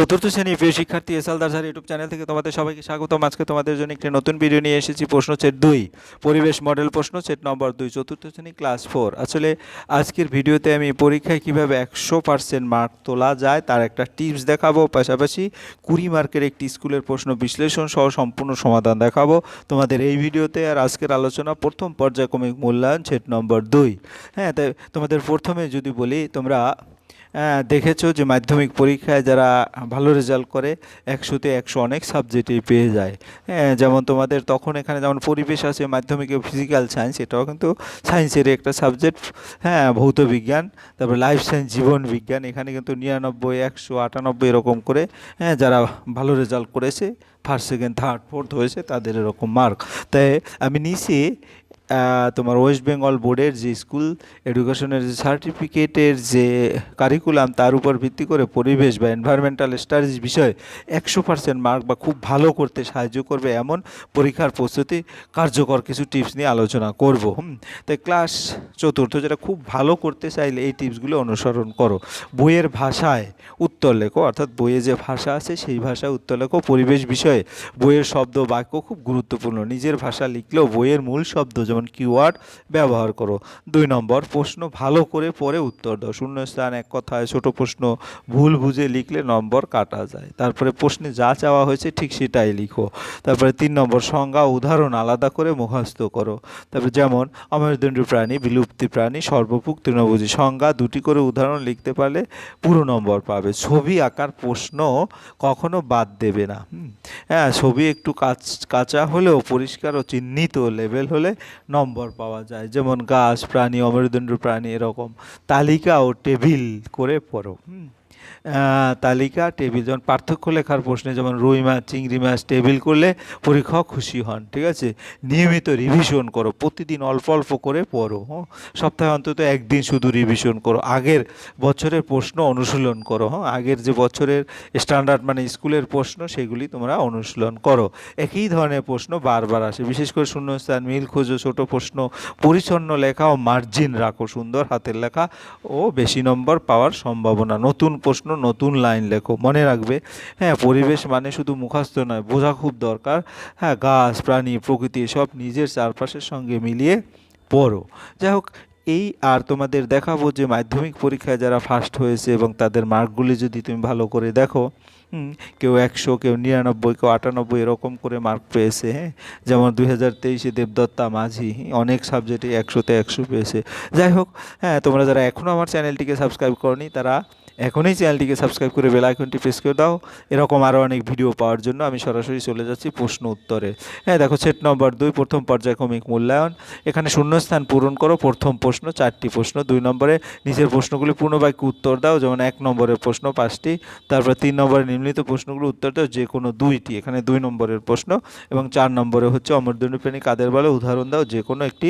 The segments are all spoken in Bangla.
চতুর্থ শ্রেণি প্রিয় শিক্ষার্থী এস দারঝার ইউটিউব চ্যানেল থেকে তোমাদের সবাইকে স্বাগতম। আজকে তোমাদের জন্য একটি নতুন ভিডিও নিয়ে এসেছি, প্রশ্ন সেট দুই, পরিবেশ মডেল প্রশ্ন সেট নম্বর দুই, চতুর্থ শ্রেণি ক্লাস ফোর আসলে আজকের ভিডিওতে আমি পরীক্ষায় কীভাবে একশো পার্সেন্ট মার্ক তোলা যায় তার একটা টিপস দেখাবো, পাশাপাশি কুড়ি মার্কের একটি স্কুলের প্রশ্ন বিশ্লেষণ সহ সম্পূর্ণ সমাধান দেখাবো তোমাদের এই ভিডিওতে আর আজকের আলোচনা প্রথম পর্যায়ক্রমিক মূল্যায়ন সেট নম্বর দুই। হ্যাঁ তাই তোমাদের প্রথমে যদি বলি, তোমরা দেখেছ যে মাধ্যমিক পরীক্ষায় যারা ভালো রেজাল্ট করে, একশোতে একশো অনেক সাবজেক্টেই পেয়ে যায়। হ্যাঁ যেমন তোমাদের তখন এখানে যেমন পরিবেশ আছে, মাধ্যমিকে ফিজিক্যাল সায়েন্স এটাও কিন্তু সায়েন্সের একটা সাবজেক্ট হ্যাঁ ভৌত বিজ্ঞান, তারপর লাইফ সায়েন্স জীবন বিজ্ঞান, এখানে কিন্তু নিরানব্বই, একশো, আটানব্বই এরকম করে হ্যাঁ যারা ভালো রেজাল্ট করেছে ফার্স্ট সেকেন্ড থার্ড ফোর্থ হয়েছে, তাদের এরকম মার্ক তাই আমি নিচে তোমার ওয়েস্ট বেঙ্গল বোর্ডের যে স্কুল এডুকেশনের যে সার্টিফিকেটের যে কারিকুলাম তার উপর ভিত্তি করে পরিবেশ বা এনভায়রনমেন্টাল স্টাডিজ বিষয়ে একশো পার্সেন্ট মার্ক বা খুব ভালো করতে সাহায্য করবে এমন পরীক্ষার প্রস্তুতি কার্যকর কিছু টিপস নিয়ে আলোচনা করব। হুম, তাই ক্লাস চতুর্থ যেটা খুব ভালো করতে চাইলে এই টিপসগুলো অনুসরণ করো। বইয়ের ভাষায় উত্তর লেখো, অর্থাৎ বইয়ে যে ভাষা আছে সেই ভাষায় উত্তর লেখো। পরিবেশ বিষয়ে বইয়ের শব্দ বাক্য খুব গুরুত্বপূর্ণ। নিজের ভাষা লিখলেও বইয়ের মূল শব্দ যেমন কিওয়ার্ড ব্যবহার করো। দুই নম্বর, প্রশ্ন ভালো করে পরে উত্তর দাও। শূন্যস্থান এক কথায়, ছোট প্রশ্ন ভুল বুঝে লিখলে নম্বর কাটা যায়। তারপরে প্রশ্নে যা চাওয়া হয়েছে ঠিক সেটাই লিখো। তারপরে তিন নম্বর, সংজ্ঞা উদাহরণ আলাদা করে মুখস্থ করো। তারপরে যেমন, অমেরুদণ্ডী প্রাণী, বিলুপ্তি প্রাণী সর্বপুক তৃণভোজী সংজ্ঞা দুটি করে উদাহরণ লিখতে পারলে পুরো নম্বর পাবে। ছবি আঁকার প্রশ্ন কখনো বাদ দেবে না। হ্যাঁ ছবি একটু কাঁচা হলেও পরিষ্কার ও চিহ্নিত লেভেল হলে নম্বর পাওয়া যায়। যেমন গাছ প্রাণী অমেরুদণ্ড প্রাণী এরকম। তালিকা ও টেবিল করে পড়ো। তালিকা টেবিল যেমন পার্থক্য লেখার প্রশ্নে যেমন রুই মাছ, চিংড়ি মাছ, টেবিল করলে পরীক্ষক খুশি হন, ঠিক আছে? নিয়মিত রিভিশন করো, প্রতিদিন অল্প অল্প করে পড়ো হ্যাঁ? সপ্তাহে অন্তত একদিন শুধু রিভিশন করো, আগের বছরের প্রশ্ন অনুশীলন করো হ্যাঁ? আগের যে বছরের স্ট্যান্ডার্ড মানে স্কুলের প্রশ্ন, সেগুলি তোমরা অনুশীলন করো। একই ধরনের প্রশ্ন বারবার আসে, বিশেষ করে শূন্যস্থান, মিল খোঁজো, ছোট প্রশ্ন, পরিচ্ছন্ন লেখা ও মার্জিন রাখো, সুন্দর হাতের লেখা ও বেশি নম্বর পাওয়ার সম্ভাবনা, নতুন প্রশ্ন নতুন লাইন লেখো, মনে রাখবে হ্যাঁ পরিবেশ মানে শুধু মুখস্থ নয়, বোঝা খুব দরকার হ্যাঁ গাছ, প্রাণী, প্রকৃতি সব নিজের চারপাশের সঙ্গে মিলিয়ে পড়ো। যাই হোক, এই আর তোমাদের দেখাবো যে মাধ্যমিক পরীক্ষায় যারা ফার্স্ট হয়েছে এবং তাদের মার্কগুলি যদি তুমি ভালো করে দেখো কেউ একশো, কেউ নিরানব্বই, কেউ আটানব্বই এরকম করে মার্ক পেয়েছে হ্যাঁ যেমন দুই হাজার তেইশে দেবদত্তা মাঝি, অনেক সাবজেক্টে একশোতে একশো পেয়েছে। যাই হোক হ্যাঁ তোমরা যারা এখনও আমার চ্যানেলটিকে সাবস্ক্রাইব করনি, তারা এখনই চ্যানেলটিকে সাবস্ক্রাইব করে বেল আইকনটি প্রেস করে দাও। এরকম আরও অনেক ভিডিও পাওয়ার জন্য আমি সরাসরি চলে যাচ্ছি প্রশ্ন উত্তরে। হ্যাঁ দেখো সেট নম্বর দুই, প্রথম পর্যায়ক্রমিক মূল্যায়ন। এখানে শূন্যস্থান পূরণ করো, প্রথম প্রশ্ন, চারটি প্রশ্ন, দুই নম্বরে নিচের প্রশ্নগুলি পূর্ণবাক্যে উত্তর দাও, যেমন এক নম্বরের প্রশ্ন, পাঁচটি। তারপর তিন নম্বরে নিম্নলিখিত প্রশ্নগুলো উত্তর দাও, যে কোনো দুইটি, এখানে দুই নম্বরের প্রশ্ন। এবং চার নম্বরে হচ্ছে অমরদণ্ড প্রাণী কাদের বলে উদাহরণ দাও, যে কোনো একটি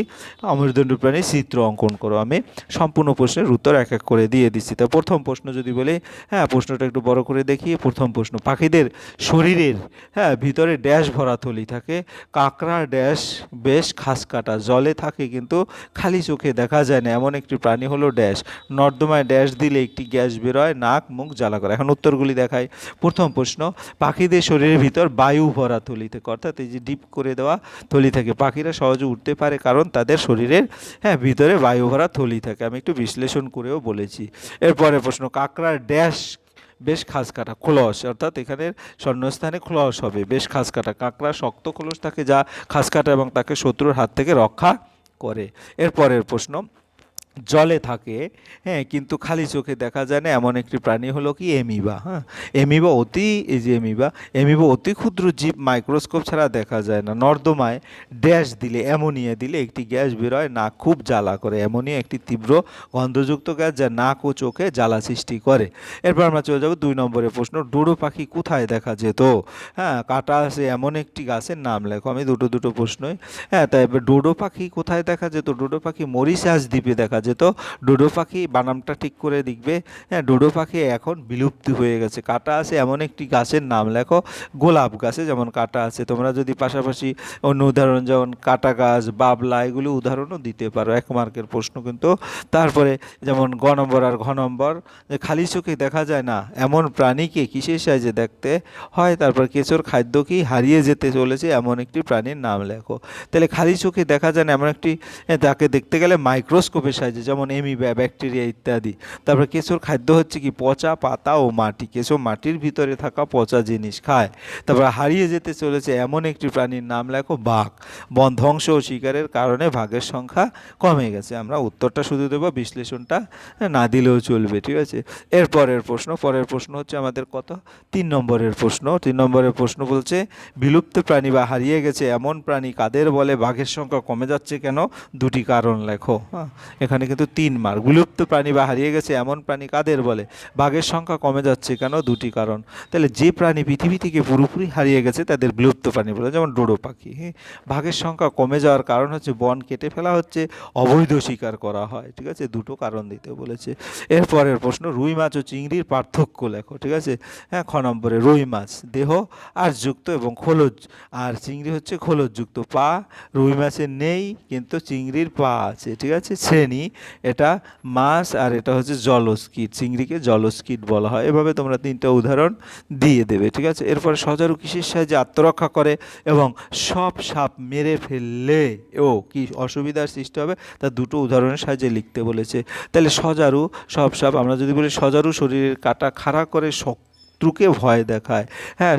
অমরদণ্ড প্রাণীর চিত্র অঙ্কন করো। আমি সম্পূর্ণ প্রশ্নের উত্তর এক এক করে দিয়ে দিচ্ছি। তা প্রথম প্রশ্ন যদি বলি হ্যাঁ প্রশ্নটা একটু বড় করে দেখি। প্রথম প্রশ্ন, পাখিদের শরীরের হ্যাঁ ভিতরে ড্যাশ ভরা থলি থাকে। কাঁকড়ার ড্যাশ বেশ খাস কাটা, জলে থাকে কিন্তু খালি চোখে দেখা যায় না। এমন একটি প্রাণী হলো ড্যাশ। নর্দমায় ড্যাশ দিলে একটি গ্যাস বেরোয়, নাক, মুখ জ্বালা করে। এখন উত্তরগুলি দেখায় প্রথম প্রশ্ন, পাখিদের শরীরের ভিতর বায়ু ভরা থলি থাকে অর্থাৎ এই যে ডিপ করে দেওয়া থলি থাকে। পাখিরা সহজে উঠতে পারে কারণ তাদের শরীরের হ্যাঁ ভিতরে বায়ু ভরা থলি থাকে। আমি একটু বিশ্লেষণ করেও বলেছি। এরপরে প্রশ্ন কাঁকড়ার ড্যাশ বেশ খাস কাটা খোলস, অর্থাৎ এখানে স্বর্ণস্থানে খোলস হবে, বেশ খাস কাটা কাঁকড়া শক্ত খোলস থাকে যা খাস কাটা এবং তাকে শত্রুর হাত থেকে রক্ষা করে। এরপরের প্রশ্ন জলে থাকে হ্যাঁ কিন্তু খালি চোখে দেখা যায় না। এমন একটি প্রাণী হলো কি এমিবা হ্যাঁ। এমিবা অতি, এই যে এমিবা এমিবা অতি ক্ষুদ্র জীব মাইক্রোস্কোপ ছাড়া দেখা যায় না। নর্দমায় ড্যাশ দিলে, অ্যামোনিয়া দিলে একটি গ্যাস বেরোয়, নাক খুব জ্বালা করে। অ্যামোনিয়া একটি তীব্র গন্ধযুক্ত গ্যাস যা নাক ও চোখে জ্বালা সৃষ্টি করে। এরপর আমরা চলে যাব দুই নম্বরের প্রশ্ন, ডোডো পাখি কোথায় দেখা যেত? হ্যাঁ কাটা আছে এমন একটি গাছের নাম লেখো, আমি দুটো দুটো প্রশ্নই। হ্যাঁ তাই ডোডো পাখি কোথায় দেখা যেত? ডোডো পাখি মরিশাস দ্বীপে দেখা যেত ডোডো পাখি বানামটা ঠিক করে দেখবে। হ্যাঁ ডোডো পাখি এখন বিলুপ্তি হয়ে গেছে। কাটা আছে এমন একটি গাছের নাম লেখো, গোলাপ গাছে যেমন কাটা আছে। তোমরা যদি পাশাপাশি অন্য উদাহরণ যেমন কাটা গাছ, বাবলা, এগুলো উদাহরণও দিতে পারো। এক মার্কের প্রশ্ন কিন্তু। তারপরে যেমন গ নম্বর আর ঘ নম্বর, যে খালি চোখে দেখা যায় না, এমন প্রাণীকে কিসের সাহায্যে দেখতে হয়? তারপর কেঁচোর খাদ্য কি হারিয়ে যেতে চলেছে? এমন একটি প্রাণীর নাম লেখো। তাহলে খালি চোখে দেখা যায় না এমন একটি তাকে দেখতে গেলে মাইক্রোস্কোপের সাহায্যে যেমন এমিবা ব্যাকটেরিয়া ইত্যাদি। তারপর কেঁচোর খাদ্য হচ্ছে কি? পচা পাতা ও মাটি। কেঁচো মাটির ভিতরে থাকা পচা জিনিস খায়। তারপর হারিয়ে যেতে চলেছে এমন একটি প্রাণীর নাম লেখো বাঘ। বন ধ্বংস ও শিকারের কারণে ভাগের সংখ্যা কমে গেছে। আমরা উত্তরটা শুধু দেবো, বিশ্লেষণটা না দিলেও চলবে, ঠিক আছে? এর পরের প্রশ্ন পরের প্রশ্ন হচ্ছে আমাদের কত? তিন নম্বরের প্রশ্ন। তিন নম্বরের প্রশ্ন বলছে, বিলুপ্ত প্রাণী বা হারিয়ে গেছে এমন প্রাণী কাদের বলে বাঘের সংখ্যা কমে যাচ্ছে কেন? দুটি কারণ লেখো হ্যাঁ? এখানে কিন্তু তিন মার্ক বিলুপ্ত প্রাণী বা হারিয়ে গেছে এমন প্রাণী কাদের বলে? বাঘের সংখ্যা কমে যাচ্ছে কেন? দুটি কারণ। তাহলে যে প্রাণী পৃথিবী থেকে পুরোপুরি হারিয়ে গেছে তাদের বিলুপ্ত প্রাণী বলে, যেমন ডোডো পাখি হ্যাঁ? বাঘের সংখ্যা কমে যাওয়ার কারণ হচ্ছে বন কেটে ফেলা হচ্ছে, অবৈধ শিকার করা হয়, ঠিক আছে? দুটো কারণ দিতে বলেছে। এরপরের প্রশ্ন, রুই মাছ ও চিংড়ির পার্থক্য লেখো, ঠিক আছে? হ্যাঁ খ নম্বরে, রুই মাছ দেহ আর যুক্ত এবং খোলজ, আর চিংড়ি হচ্ছে খোলজযুক্ত পা। রুই মাছের নেই, কিন্তু চিংড়ির পা আছে, ঠিক আছে? শ্রেণি এটা মাছ আর এটা হচ্ছে জলস্কিট, চিংড়িকে জলস্কিট বলা হয়। এভাবে তোমরা তিনটা উদাহরণ দিয়ে দেবে, ঠিক আছে? এরপরে সজারু কিসের সাহায্যে আত্মরক্ষা করে এবং সব সাপ মেরে ফেললে, ও, কি অসুবিধার সৃষ্টি হবে? তা দুটো উদাহরণের সাহায্যে লিখতে বলেছে। তাহলে সজারু, সব সাপ, আমরা যদি বলি সজারু শরীরের কাটা খাড়া করে শত্রুকে ভয় দেখায়। হ্যাঁ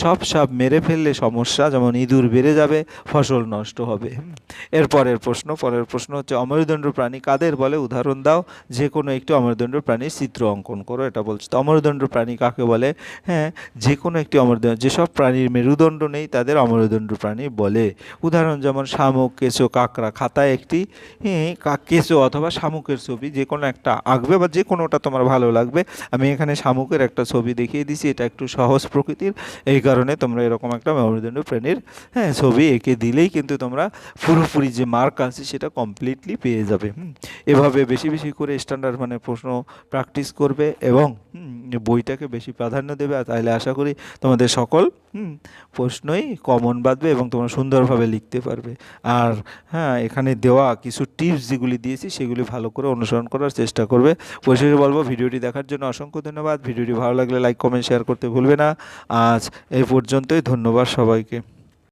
সব সাপ মেরে ফেললে সমস্যা যেমন ইঁদুর বেড়ে যাবে ফসল নষ্ট হবে। এর পরের প্রশ্ন পরের প্রশ্ন হচ্ছে অমরদণ্ড প্রাণী কাদের বলে? উদাহরণ দাও যে কোনো একটি অমরদণ্ড প্রাণীর চিত্র অঙ্কন করো এটা বলছে। তো অমরদণ্ড প্রাণী কাকে বলে? হ্যাঁ যে কোনো একটি অমরদণ্ড যেসব প্রাণীর মেরুদণ্ড নেই তাদের অমরদণ্ড প্রাণী বলে। উদাহরণ যেমন শামুক কেঁচো কাঁকড়া খাতায় একটি হ্যাঁ, কেঁচো অথবা শামুকের ছবি যে কোনো একটা আঁকবে বা যে কোনোটা তোমার ভালো লাগবে। আমি এখানে শামুকের একটা ছবি দেখিয়ে দিছি, এটা একটু সহজ প্রকৃতির। এই কারণে তোমরা এরকম একটা মেরুদণ্ড প্রাণীর হ্যাঁ ছবি এঁকে দিলেই কিন্তু তোমরা পুরোপুরি যে মার্ক আছে সেটা কমপ্লিটলি পেয়ে যাবে এভাবে বেশি বেশি করে স্ট্যান্ডার্ড মানে প্রশ্ন প্র্যাকটিস করবে এবং বইটাকে বেশি প্রাধান্য দেবে। আর তাহলে আশা করি তোমাদের সকল প্রশ্নই কমন বাঁধবে এবং তোমরা সুন্দরভাবে লিখতে পারবে। আর হ্যাঁ এখানে দেওয়া কিছু টিপস যেগুলি দিয়েছি সেগুলি ভালো করে অনুসরণ করার চেষ্টা করবে। পরিশেষে বলব, ভিডিওটি দেখার জন্য অসংখ্য ধন্যবাদ। ভিডিওটি ভালো লাগলে লাইক কমেন্ট শেয়ার করতে ভুলবে না। আজ এই পর্যন্তই ধন্যবাদ সবাইকে।